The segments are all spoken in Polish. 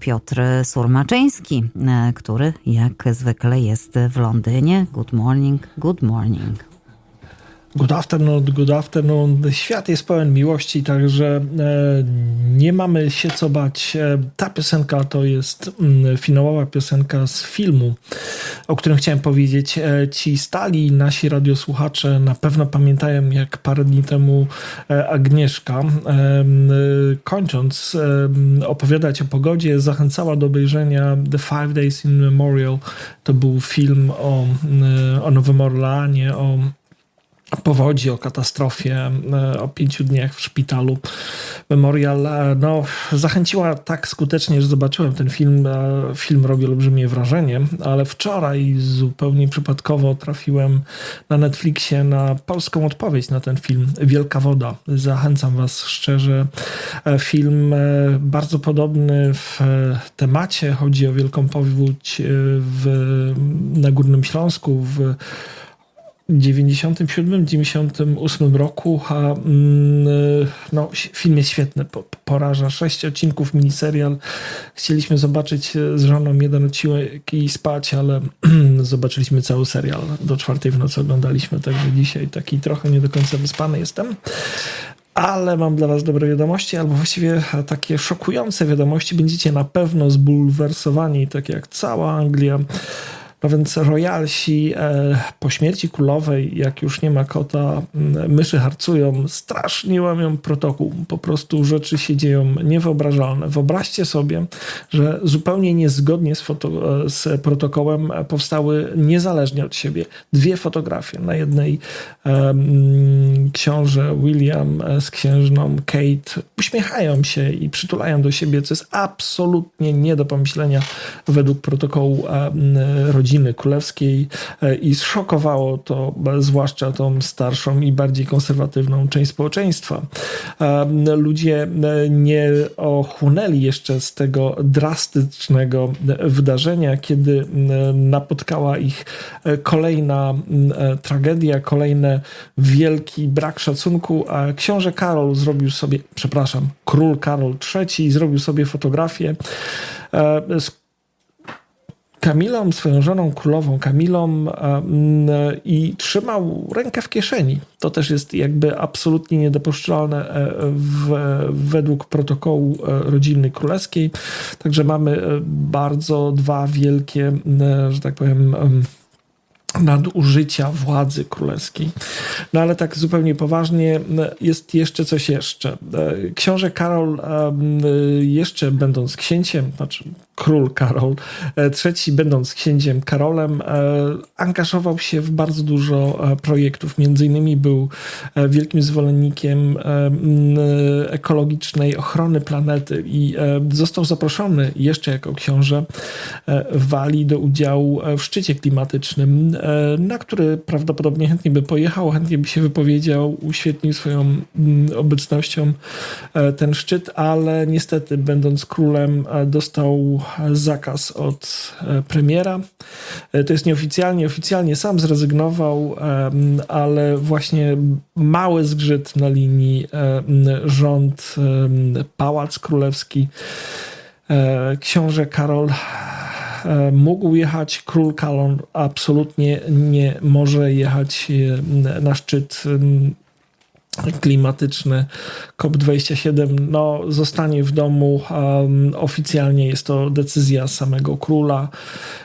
Piotr Surmaczyński, e, który jak zwykle jest w Londynie. Good morning, good morning. Good afternoon, good afternoon. Świat jest pełen miłości, także e, nie mamy się co bać. E, ta piosenka to jest mm, finałowa piosenka z filmu, o którym chciałem powiedzieć. E, ci stali nasi radiosłuchacze na pewno pamiętają, jak parę dni temu Agnieszka, kończąc opowiadać o pogodzie, zachęcała do obejrzenia The Five Days in Memorial. To był film o, o Nowym Orleanie, o powodzi, o katastrofie, e, o pięciu dniach w szpitalu. Memorial e, no, zachęciła tak skutecznie, że zobaczyłem ten film. E, Film robi olbrzymie wrażenie, ale wczoraj zupełnie przypadkowo trafiłem na Netflixie na polską odpowiedź na ten film Wielka Woda. Zachęcam Was szczerze. Film bardzo podobny w temacie. Chodzi o wielką powódź w, na Górnym Śląsku, w 97-98 roku. A, mm, no, film jest świetny, po, poraża. Sześć odcinków, miniserial. Chcieliśmy zobaczyć z żoną jeden odcinek i spać, ale zobaczyliśmy cały serial. Do czwartej w nocy oglądaliśmy, także dzisiaj taki trochę nie do końca wyspany jestem. Ale mam dla Was dobre wiadomości, albo właściwie takie szokujące wiadomości. Będziecie na pewno zbulwersowani, tak jak cała Anglia. No więc royalsi e, po śmierci królowej, jak już nie ma kota, myszy harcują, strasznie łamią protokół. Po prostu rzeczy się dzieją niewyobrażalne. Wyobraźcie sobie, że zupełnie niezgodnie z, e, z protokołem powstały niezależnie od siebie dwie fotografie. Na jednej e, książę William z księżną Kate uśmiechają się i przytulają do siebie, co jest absolutnie nie do pomyślenia według protokołu e, rodziny rodziny królewskiej e, i zszokowało to zwłaszcza tą starszą i bardziej konserwatywną część społeczeństwa. E, ludzie e, nie ochłonęli jeszcze z tego drastycznego wydarzenia, kiedy napotkała ich kolejna tragedia, kolejny wielki brak szacunku, a książę Karol zrobił sobie, przepraszam, król Karol III zrobił sobie fotografię z Kamilą, swoją żoną królową Kamilą i trzymał rękę w kieszeni. To też jest jakby absolutnie niedopuszczalne e, w, według protokołu e, rodziny królewskiej. Także mamy e, bardzo dwa wielkie, że tak powiem, nadużycia władzy królewskiej. No ale tak zupełnie poważnie jest jeszcze coś jeszcze. Książę Karol jeszcze będąc księciem, znaczy król Karol III będąc księciem Karolem angażował się w bardzo dużo projektów. Między innymi był wielkim zwolennikiem ekologicznej ochrony planety i został zaproszony jeszcze jako książę Walii do udziału w szczycie klimatycznym E, na który prawdopodobnie chętnie by pojechał, chętnie by się wypowiedział, uświetnił swoją mm, obecnością e, ten szczyt, ale niestety, będąc królem, e, dostał zakaz od premiera. To jest nieoficjalnie, oficjalnie sam zrezygnował, ale właśnie mały zgrzyt na linii rząd, pałac królewski. Książę Karol E, mógł jechać, król Kalon absolutnie nie może jechać e, na szczyt klimatyczny COP27 no, zostanie w domu. Oficjalnie jest to decyzja samego króla.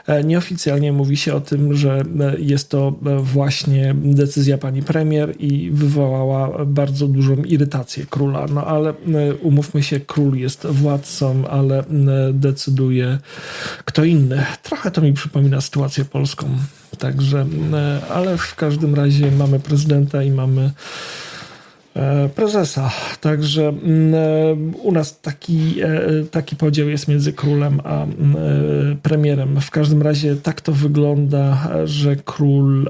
E, nieoficjalnie mówi się o tym, że jest to właśnie decyzja pani premier i wywołała bardzo dużą irytację króla. No ale umówmy się, król jest władcą, ale decyduje kto inny. Trochę to mi przypomina sytuację polską. Także, ale w każdym razie mamy prezydenta i mamy E, prezesa. Także mm, e, u nas taki, e, taki podział jest między królem a mm, premierem. W każdym razie tak to wygląda, że król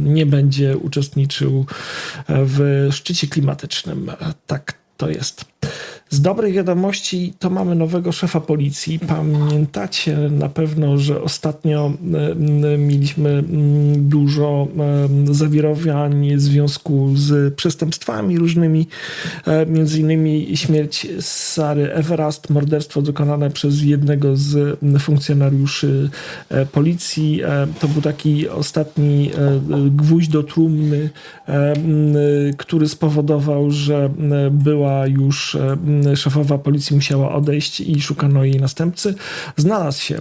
nie będzie uczestniczył w szczycie klimatycznym. Tak to jest. Z dobrych wiadomości to mamy nowego szefa policji. Pamiętacie na pewno, że ostatnio e, m, mieliśmy m, dużo zawirowań w związku z przestępstwami różnymi, e, między innymi śmierć Sary Everast, morderstwo dokonane przez jednego z funkcjonariuszy e, policji. E, To był taki ostatni gwóźdź do trumny, który spowodował, że była już szefowa policji musiała odejść i szukano jej następcy. Znalazł się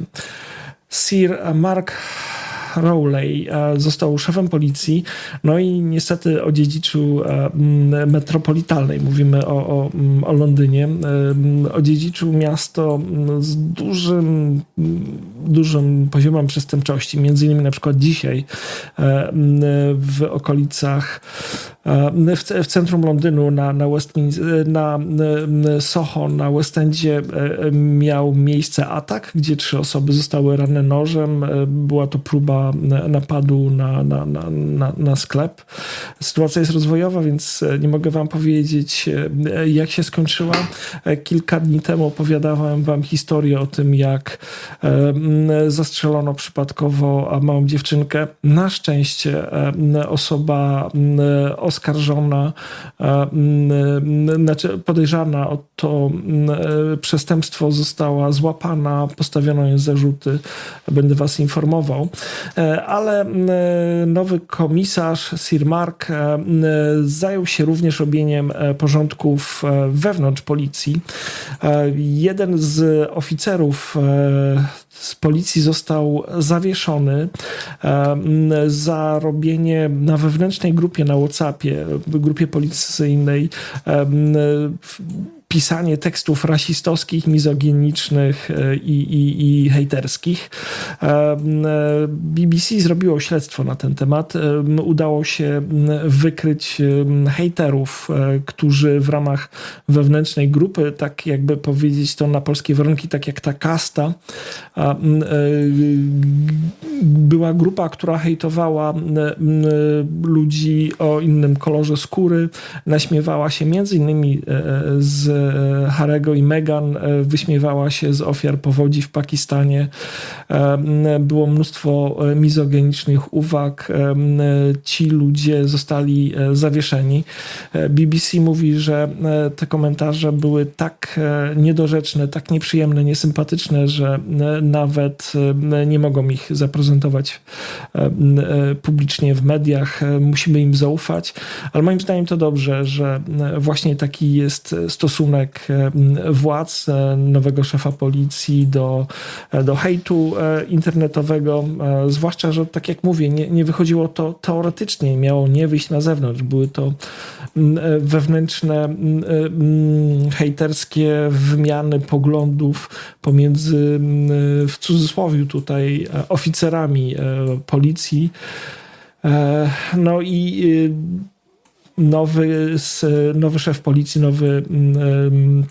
Sir Mark Rowley e, został szefem policji, no i niestety odziedziczył e, metropolitalnej, mówimy o, o, o Londynie, e, odziedziczył miasto z dużym, dużym poziomem przestępczości, między innymi na przykład dzisiaj w okolicach w, ce- w centrum Londynu na, na, Westminster, na m, Soho, na West Endzie e, e, miał miejsce atak, gdzie trzy osoby zostały ranne nożem. E, Była to próba e, napadu na, na, na, na, na sklep. Sytuacja jest rozwojowa, więc e, nie mogę wam powiedzieć, e, jak się skończyła. E, Kilka dni temu opowiadałem wam historię o tym, jak e, zastrzelono przypadkowo małą dziewczynkę. Na szczęście e, osoba m, oskarżona, e, znaczy podejrzana o to e, przestępstwo została złapana, postawiono jej zarzuty, będę was informował. E, Ale nowy komisarz Sir Mark zajął się również robieniem porządków wewnątrz policji. Jeden z oficerów z policji został zawieszony za robienie na wewnętrznej grupie na WhatsAppie, grupie policyjnej, pisanie tekstów rasistowskich, mizoginicznych e, i, i, i hejterskich. E, e, BBC zrobiło śledztwo na ten temat. Udało się wykryć hejterów, którzy w ramach wewnętrznej grupy, tak jakby powiedzieć to na polskie warunki, tak jak ta kasta, była grupa, która hejtowała ludzi o innym kolorze skóry, naśmiewała się między innymi z Harego i Meghan, e, wyśmiewała się z ofiar powodzi w Pakistanie. E, Było mnóstwo e, mizogenicznych uwag. E, Ci ludzie zostali e, zawieszeni. E, BBC mówi, że e, te komentarze były tak e, niedorzeczne, tak nieprzyjemne, niesympatyczne, że e, nawet e, nie mogą ich zaprezentować e, e, publicznie w mediach. E, Musimy im zaufać, ale moim zdaniem to dobrze, że e, właśnie taki jest stosunek m, władz, nowego szefa policji do, e, do hejtu e, internetowego, e, zwłaszcza, że tak jak mówię, nie, nie wychodziło to teoretycznie, miało nie wyjść na zewnątrz. Były to wewnętrzne hejterskie wymiany poglądów pomiędzy w cudzysłowie tutaj oficerami policji. No i y, nowy, nowy szef policji, nowy mm,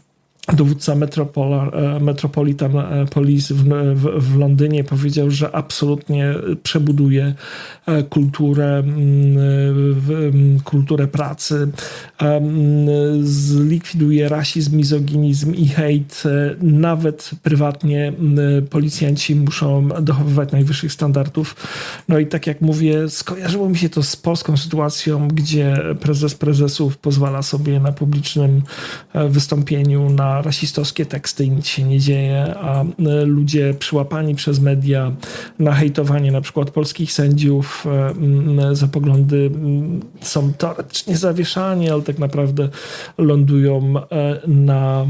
dowódca Metropola, e, Metropolitan e, Police w, w, w Londynie powiedział, że absolutnie przebuduje e, kulturę, kulturę pracy, zlikwiduje rasizm, mizoginizm i hejt. Nawet prywatnie policjanci muszą dochowywać najwyższych standardów. No i tak jak mówię, skojarzyło mi się to z polską sytuacją, gdzie prezes prezesów pozwala sobie na publicznym wystąpieniu na rasistowskie teksty i nic się nie dzieje, a e, ludzie przyłapani przez media na hejtowanie na przykład polskich sędziów e, za poglądy są teoretycznie zawieszani, ale tak naprawdę lądują e, na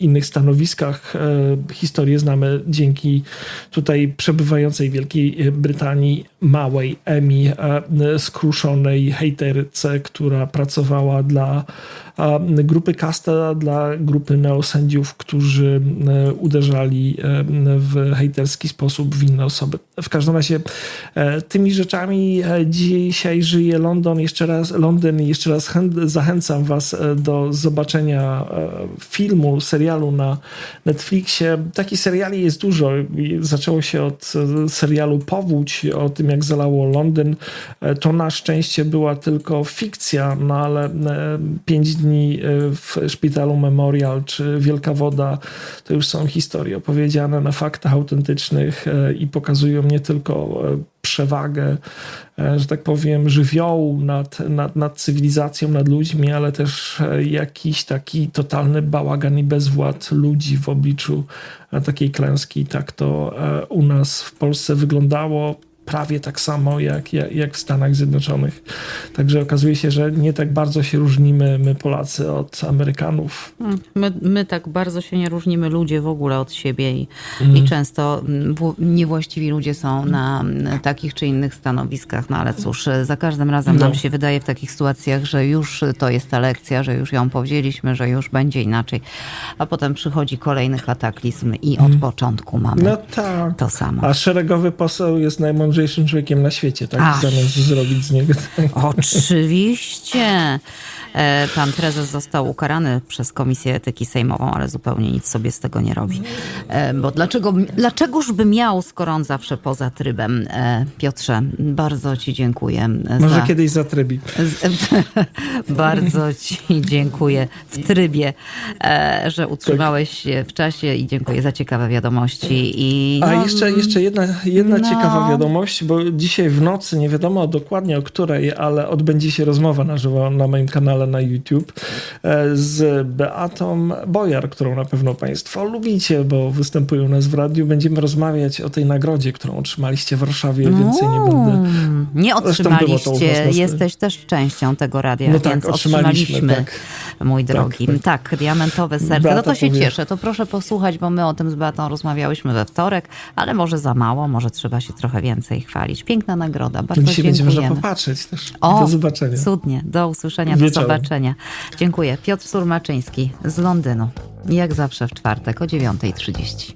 innych stanowiskach. Historię znamy dzięki tutaj przebywającej Wielkiej Brytanii małej Emi, skruszonej hejterce, która pracowała dla grupy Casta, dla grupy neosędziów, którzy e, uderzali e, w hejterski sposób w inne osoby. W każdym razie e, tymi rzeczami dzisiaj żyje London. Jeszcze raz, Londyn, jeszcze raz zachęcam was do zobaczenia filmu, serialu na Netflixie. Takich seriali jest dużo. Zaczęło się od serialu Powódź, o tym jak zalało Londyn. To na szczęście była tylko fikcja, no ale pięć dni dni y, w szpitalu Memorial czy Wielka Woda, to już są historie opowiedziane na faktach autentycznych y, i pokazują nie tylko y, przewagę, e, że tak powiem, żywiołu nad, nad, nad cywilizacją, nad ludźmi, ale też e, jakiś taki totalny bałagan i bezwład ludzi w obliczu e, takiej klęski. Tak to e, u nas w Polsce wyglądało prawie tak samo jak, jak, jak w Stanach Zjednoczonych. Także okazuje się, że nie tak bardzo się różnimy my Polacy od Amerykanów. My, my tak bardzo się nie różnimy, ludzie w ogóle od siebie i, Mhm. i często mm, niewłaściwi ludzie są na mm, takich czy innych stanowiskach. No ale cóż, za każdym razem No. nam się wydaje w takich sytuacjach, że już to jest ta lekcja, że już ją powzięliśmy, że już będzie inaczej. A potem przychodzi kolejny kataklizm i od początku mamy. No tak. to samo. A szeregowy poseł jest najmądrzejszym człowiekiem na świecie, tak? Ach. Zamiast zrobić z niego. Oczywiście. E, Pan prezes został ukarany przez Komisję Etyki Sejmową, ale zupełnie nic sobie z tego nie robi. E, Bo dlaczego, dlaczegoż by miał, skoro on zawsze poza trybem? E, Piotrze, bardzo Ci dziękuję. Może za, kiedyś zatrybi. bardzo Ci dziękuję w trybie, że utrzymałeś się w czasie i dziękuję za ciekawe wiadomości. I, A no, jeszcze, jeszcze jedna, jedna no. ciekawa wiadomość, bo dzisiaj w nocy, nie wiadomo dokładnie o której, ale odbędzie się rozmowa na żywo na moim kanale na YouTube e, z Beatą Bojar, którą na pewno Państwo lubicie, bo występują u nas w radiu. Będziemy rozmawiać o tej nagrodzie, którą otrzymaliście w Warszawie. Więcej nie będę. Mm, Nie otrzymaliście, jesteś też częścią tego radia, No tak, więc otrzymaliśmy, otrzymaliśmy, tak. mój drogi. tak. Tak, diamentowe serce. Beata no to się powie- cieszę, to proszę posłuchać, bo my o tym z Beatą rozmawiałyśmy we wtorek, ale może za mało, może trzeba się trochę więcej chwalić. Piękna nagroda, bardzo Dzisiaj będzie można dziękujemy. popatrzeć też. O, Do zobaczenia. Cudnie, do usłyszenia, do Wieczorem. zobaczenia. Dziękuję. Piotr Surmaczyński z Londynu. Jak zawsze w czwartek o 9.30.